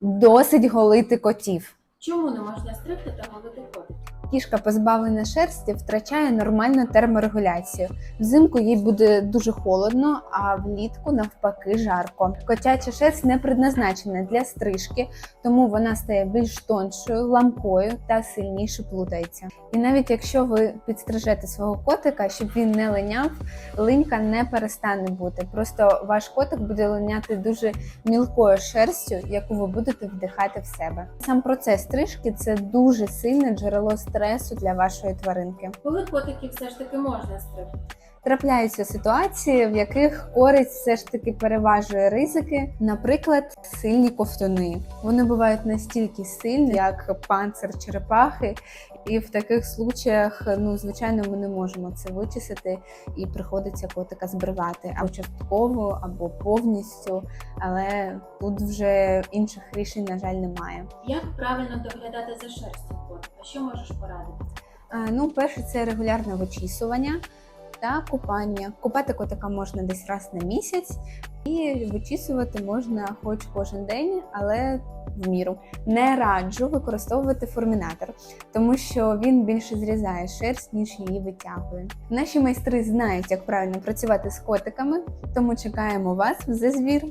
Досить голити котів. Чому не можна стригти та голити котиків? Кішка, позбавлена шерсті, втрачає нормальну терморегуляцію. Взимку їй буде дуже холодно, а влітку навпаки жарко. Котяча шерсть не предназначена для стрижки, тому вона стає більш тоншою, ламкою та сильніше плутається. І навіть якщо ви підстрижете свого котика, щоб він не линяв, линька не перестане бути. Просто ваш котик буде линяти дуже мілкою шерстю, яку ви будете вдихати в себе. Сам процес стрижки це дуже сильне джерело стресу для вашої тваринки. Коли котиків все ж таки можна стригти? Трапляються ситуації, в яких користь все ж таки переважує ризики, наприклад, сильні ковтуни. Вони бувають настільки сильні, як панцир черепахи, і в таких случаях, ну звичайно, ми не можемо це вичисити, і приходиться котика збривати або частково, або повністю. Але тут вже інших рішень, на жаль, немає. Як правильно доглядати за шерстю котика? Що можеш порадити? Е, Ну, перше, це регулярне вичісування та купання. Купати котика можна десь раз на місяць, і вичісувати можна хоч кожен день, але в міру. Не раджу використовувати формінатор, тому що він більше зрізає шерсть, ніж її витягує. Наші майстри знають, як правильно працювати з котиками, тому чекаємо вас в «Зе Звір».